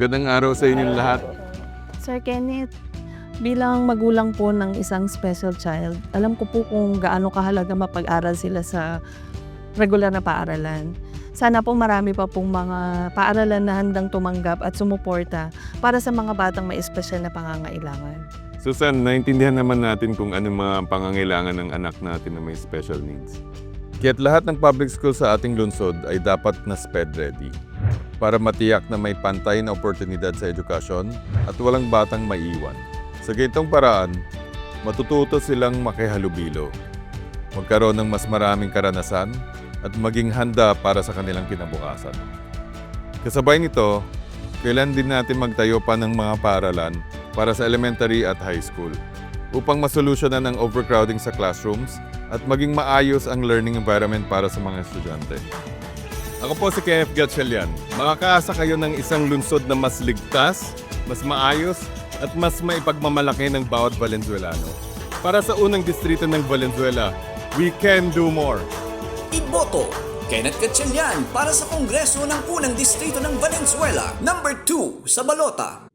Magandang araw sa inyong lahat. Sir Kenneth, bilang magulang po ng isang special child, alam ko po kung gaano kahalaga mapag-aral sila sa regular na paaralan. Sana po marami pa pong mga paaralan na handang tumanggap at sumuporta para sa mga batang may espesyal na pangangailangan. Susan, naintindihan naman natin kung ano mga pangangailangan ng anak natin na may special needs. Kaya't lahat ng public school sa ating lungsod ay dapat na SPED ready para matiyak na may pantay na oportunidad sa edukasyon at walang batang maiwan. Sa ganitong paraan, matututo silang makihalubilo, magkaroon ng mas maraming karanasan at maging handa para sa kanilang kinabukasan. Kasabay nito, kailan din natin magtayo pa ng mga paaralan para sa elementary at high school upang masolusyonan ang overcrowding sa classrooms at maging maayos ang learning environment para sa mga estudyante. Ako po si Kenneth Gatchalian. Makakaasa kayo ng isang lungsod na mas ligtas, mas maayos, at mas maipagmamalaki ng bawat Valenzuelano. Para sa unang distrito ng Valenzuela, we can do more. Iboto Kenneth Gatchalian para sa Kongreso ng Unang Distrito ng Valenzuela, number 2 sa Balota.